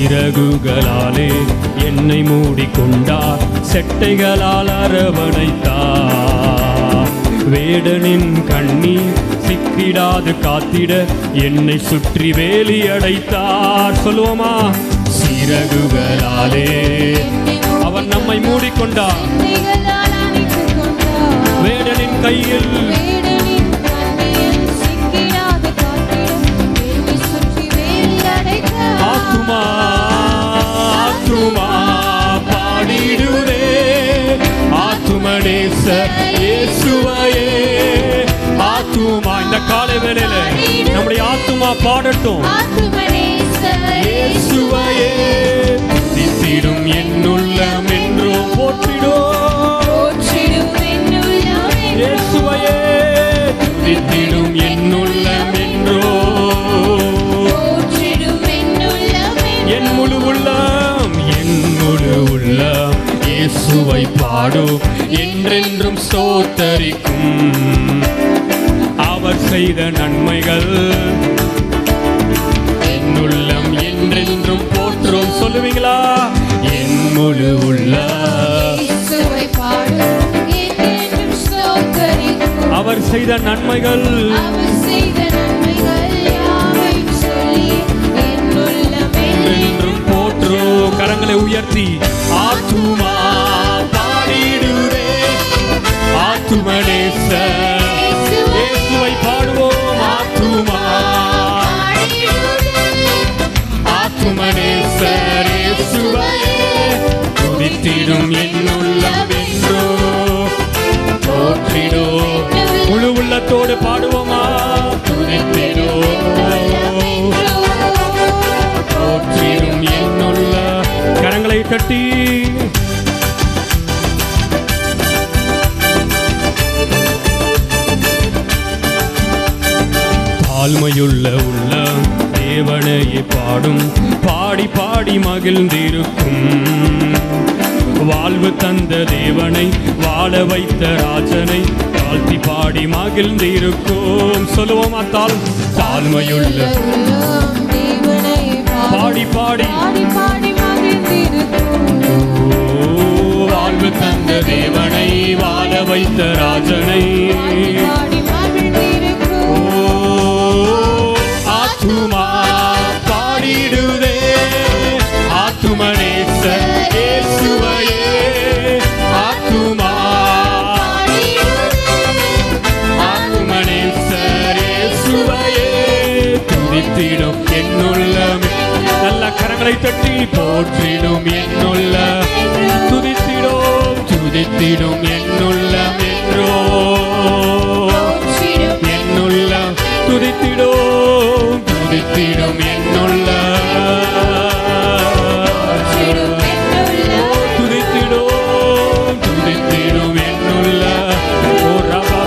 சிறகுகளாலே என்னை மூடிக்கொண்டார். செட்டைகளால் அரவணைத்தார். வேடனின் கண்ணீர் சிக்கிடாது காத்திட என்னை சுற்றி வேலி அடைத்தார் சொல்லுவோமா? சிறகுகளாலே அவர் நம்மை மூடிக்கொண்டார். வேடனின் கையில் ஆத்துமனேச இயேசுவையே. ஆத்துமா இந்த காலை வேளையில நம்முடைய ஆத்துமா பாடட்டும். இயேசுவையே. நித்திடும் என்னுள்ளம் என்றோ போற்றிடும் இயேசுவையே. நித்திடும் என்னுள்ளம் என்றோ என் முழு உள்ளம் என் முழு உள்ளம். இயேசுவை பாடும். என்றென்றும் ஸ்தோத்தரிக்கும். அவர் செய்த நன்மைகள். என் உள்ளம் என்றென்றும் போற்றும். சொல்லுவீங்களா? என் முழு ஸ்தோத்தரிக்கும். அவர் செய்த நன்மைகள். அவர் செய்த நன்மைகள் யாவையும் சொல்லி என் உள்ளமே என்றென்றும் போற்றோ கரங்களை உயர்த்தி. ஆத்துமா உள்ளத்தோடு பாடுவோமா? போற்றிடும் என்னுள்ள கரங்களை தட்டி. ஆழ்மையுள்ள உள்ள தேவனையே பாடும். பாடி பாடி மகிழ்ந்திருக்கும். வாழ்வு தந்த தேவனை வாழ வைத்த ராஜனை தாழ்த்தி பாடி மகிழ்ந்திருக்கும். சொல்லுவோம் அத்தால் தாழ்மையுள்ள. பாடி பாடி. வாழ்வு தந்த தேவனை வாழ வைத்த நல்ல கரங்களை தட்டி போற்றிடும் என்னுள்ள துதித்திடும் துதித்திடும் என்னுள்ளம் என்றோ போற்றிடும் என்னுள்ள துதித்திடும் துதித்திடும் என்னுள்ள போற்றிடும் என்னுள்ளம் துதித்திடும் துதித்திடும் என்னுள்ள ஓ ரபா